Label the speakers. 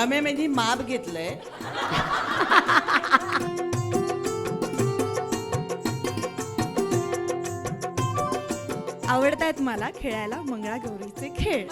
Speaker 1: त्यामुळे मी माप घेतलंय.
Speaker 2: आवडतायत मला खेळायला मंगळागौरीचे खेळ.